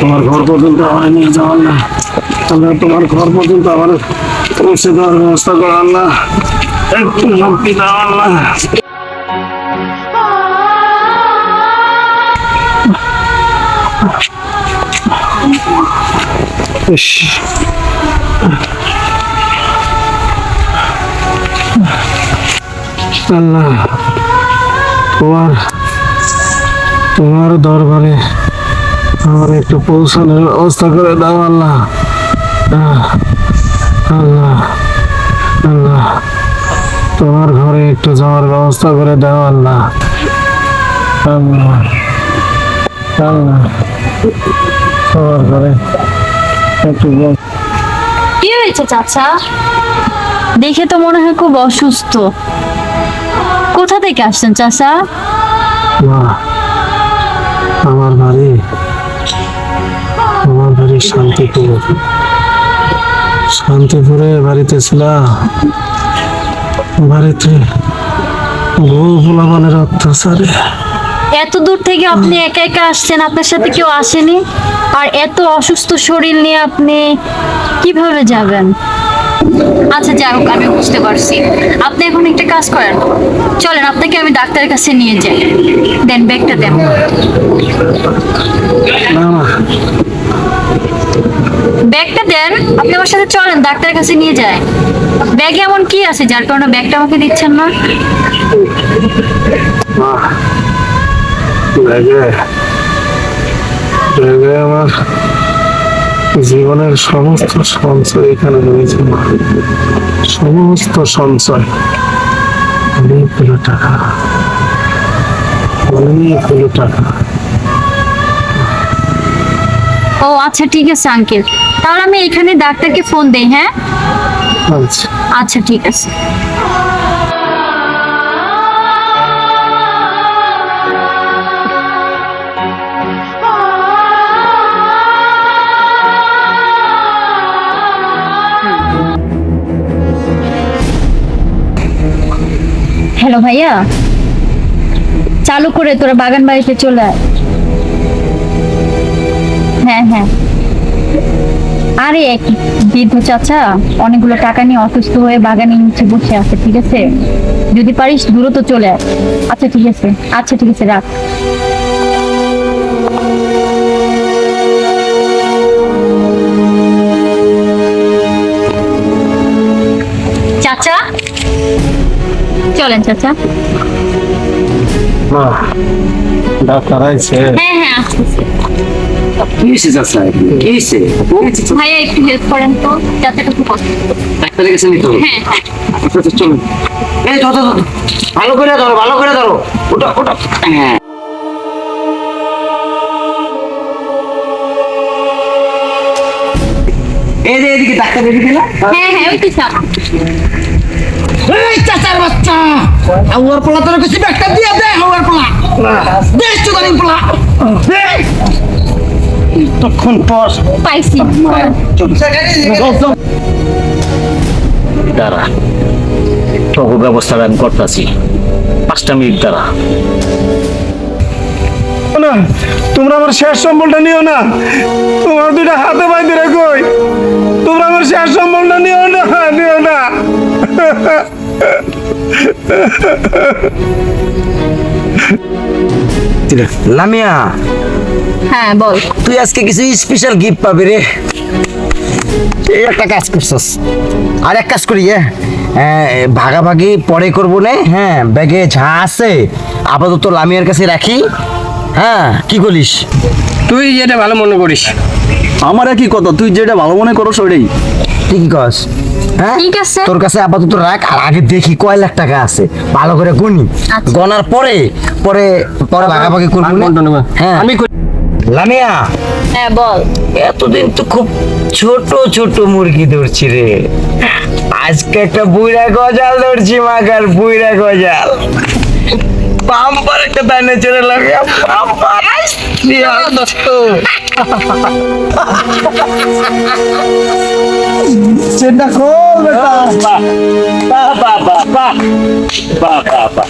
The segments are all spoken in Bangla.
তোমার ঘর পর্যন্ত আমার নিয়ে যাও, আল্লাহ। আল্লাহ, তোমার ঘর পর্যন্ত আমার পৌঁছে দেওয়ার ব্যবস্থা করো, আল্লাহ। একটু মুক্তি দাও, আল্লাহ। আল্লাহ, তোমার তোমার দরবারে আমার একটু পৌঁছানোর ব্যবস্থা করে দাও আল্লাহ। আল্লাহ আল্লাহ। তোমার ঘরে একটু যাওয়ার ব্যবস্থা করে দাও আল্লাহ। আল্লাহ আল্লাহ। তোমার ঘরে একটু কি হয়েছে চাচা? দেখে তো মনে হয় খুব অসুস্থ। কোথা থেকে আসছেন চাচা? মা শান্তিপুর। শান্তিপুরে বাড়িতে ছিলাম বাড়িতে বউ পোলাপানের অত্যাচারে। এত দূর থেকে আপনি একা একা আসছেন আপনার সাথে কেউ আসেনি? আর এত অসুস্থ শরীর নিয়ে আপনি কীভাবে যাবেন? আচ্ছা যাই হোক আমি বুঝতে পারছি। আপনি এখন একটা কাজ করেন। চলেন আপনাকে আমি ডাক্তারের কাছে নিয়ে যাই। দেন ব্যাগটা দেন। না। ব্যাগটা দেন, আপনি আমার সাথে চলেন, ডাক্তারের কাছে নিয়ে যায়। ব্যাগে এমন কি আছে যার কারণে ব্যাগটা আমাকে দিচ্ছেন না? আমার জীবনের সমস্ত সঞ্চয় এখানে রয়েছে সমস্ত সঞ্চয়। অনেকগুলো টাকা অনেকগুলো টাকা। ও আচ্ছা ঠিক আছে আঙ্কেল তাহলে আমি এখানে ডাক্তারকে ফোন দেই হ্যাঁ? আচ্ছা। আচ্ছা ঠিক আছে। হ্যালো ভাইয়া। চালু করে তোরা বাগান বাড়িতে চলে আয়। হ্যাঁ হ্যাঁ। আরে এক বৃদ্ধ চাচা অনেকগুলো টাকা নিয়ে অসুস্থ হয়ে বাগানে নিচে বসে আছে ঠিক আছে? যদি পারিস দ্রুত চলে আয়। আচ্ছা ঠিক আছে। আচ্ছা ঠিক আছে রাখ। চাচা? চলেন চাচা। মা ডাক্তার আইছে। হ্যাঁ হ্যাঁ আসতেছি। কি হয়েছে চাচা কি হয়েছে ভাইয়া একটু হেল্প করেন তো চাচাটা খুব অসুস্থ ডাক্তারের কাছে নিতে হবে। হ্যাঁ হ্যাঁ। আচ্ছা চলুন। এই ধরো ধরো। ভালো করে ধরো ভালো করে ধরো। ওটা ওটা হ্যাঁ। এই যে এদিকে ডাক্তার এদিকে না? হ্যাঁ হ্যাঁ ওই তো এই চাচার বাচ্চা হাওয়ার পোলা তোর কিছু একটা দিয়ে দে হাওয়ার পোলা। দে চুদানি পোলা। দে তখন পর পাইছি। দাঁড়া তবু ব্যবস্থাটা আমি করতেছি। পাঁচটা মিনিট দাঁড়া। না তোমরা আমার শেষ সম্বলটা নিও না। তোমার দুইটা হাতে বাইতে রাখোই তোমরা আমার শেষ সম্বলটা নিও না নিও না। লামিয়া হ্যাঁ বল। তুই আজকে কিছু স্পেশাল গিফট পাবি রে। এই একটা কাজ করছস। আর এক কাজ করি ভাগাভাগি পরে করব না হ্যাঁ ব্যাগে যা আছে আপাতত লামিয়ার কাছে রাখি। হ্যাঁ কি বলিস? তুই যেটা ভালো মনে করিস। আমার কি কথা তুই যেটা ভালো মনে করো কি কস। হ্যাঁ ঠিক আছে। তোর কাছে আপাতত রাখ আর আগে দেখি কয় লাখ টাকা আছে। ভালো করে গুনি। আচ্ছা। গনার পরে পরে পরে ভাগাভাগি করব হ্যাঁ। আমি। লামিয়া! হ্যাঁ বল। এতদিন তো খুব ছোট ছোট মুরগি ধরছি রে। আজকে একটা বুইরা গজাল ধরছি মাকার বুইরা গজাল। পাম্পার একটা দানে চলে লাগে পাম্পার চিন্তা কর বেটা। বাহ বাহ বাহ বাহ বাহ বাহ বাহ।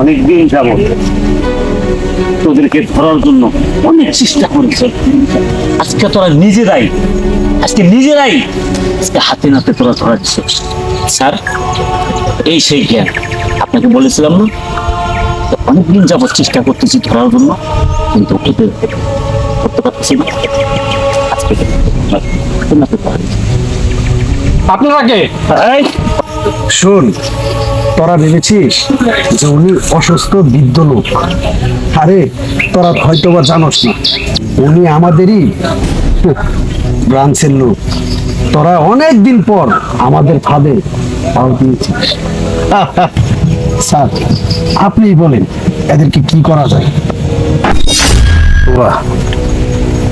অনেকদিন যাব। তোদেরকে ধরার জন্য অনেক চেষ্টা করেছে। আজকে তোরা নিজেরাই আজকে নিজেরাই আজকে হাতে নাতে তোরা ধরাচ্ছে স্যার এই সেই জ্ঞান। আপনাকে বলেছিলাম না? অনেকদিন যাবত চেষ্টা করতেছি ধরার জন্য কিন্তু ওদের করতে পারছি না। আজকে। আপনারা কে? এই, শোন তোরা ভেবেছিস যে উনি অসুস্থ, বৃদ্ধ লোক? আরে, তোরা হয়তো বা জানোস না। উনি আমাদেরই ব্রাঞ্চের লোক। তোরা অনেক দিন পর আমাদের ফাঁদে পাও দিয়েছিস। স্যার, আপনিই বলেন, এদেরকে কি করা যায়?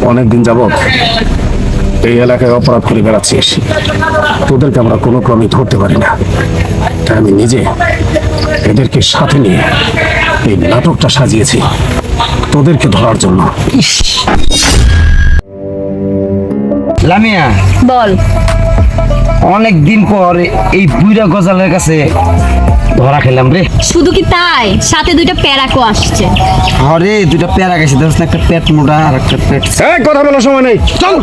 অনেকদিন যাবত এই এলাকায় অপরাধ করে বেড়াচ্ছিস। তোদেরকে আমরা কোনো ক্রমে ধরতে পারি না। আমি নিজে এদেরকে সাথে নিয়ে এই নাটকটা সাজিয়েছি তোদেরকে ধরার জন্য লামিয়া বল অনেক দিন পর এই বুইরা গজালের কাছে ধরা খেলাম রে শুধু কি তাই সাথে দুইটা প্যারাকো আসছে আরে দুইটা পেয়ারা গেছে ধরছ না একটা পেট মোটা আর একটা পেট এই কথা বলার সময় নেই চল